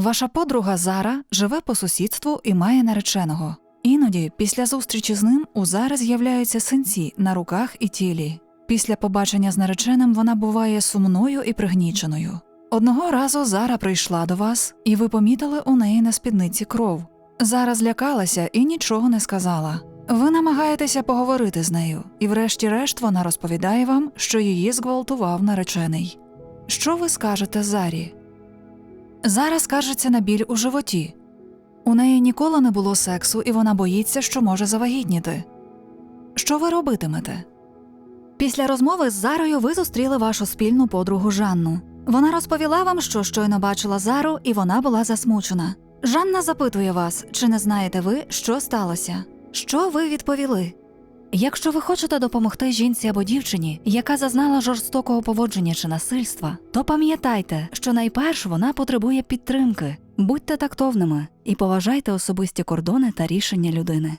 Ваша подруга Зара живе по сусідству і має нареченого. Іноді, після зустрічі з ним, у Зари з'являються синці на руках і тілі. Після побачення з нареченим вона буває сумною і пригніченою. Одного разу Зара прийшла до вас, і ви помітили у неї на спідниці кров. Зара злякалася і нічого не сказала. Ви намагаєтеся поговорити з нею, і врешті-решт вона розповідає вам, що її зґвалтував наречений. Що ви скажете Зарі? Зара скаржиться на біль у животі. У неї ніколи не було сексу, і вона боїться, що може завагітніти. Що ви робитимете? Після розмови з Зарою ви зустріли вашу спільну подругу Жанну. Вона розповіла вам, що щойно бачила Зару, і вона була засмучена. Жанна запитує вас, чи не знаєте ви, що сталося? Що ви відповіли? Якщо ви хочете допомогти жінці або дівчині, яка зазнала жорстокого поводження чи насильства, то пам'ятайте, що найперш вона потребує підтримки. Будьте тактовними і поважайте особисті кордони та рішення людини.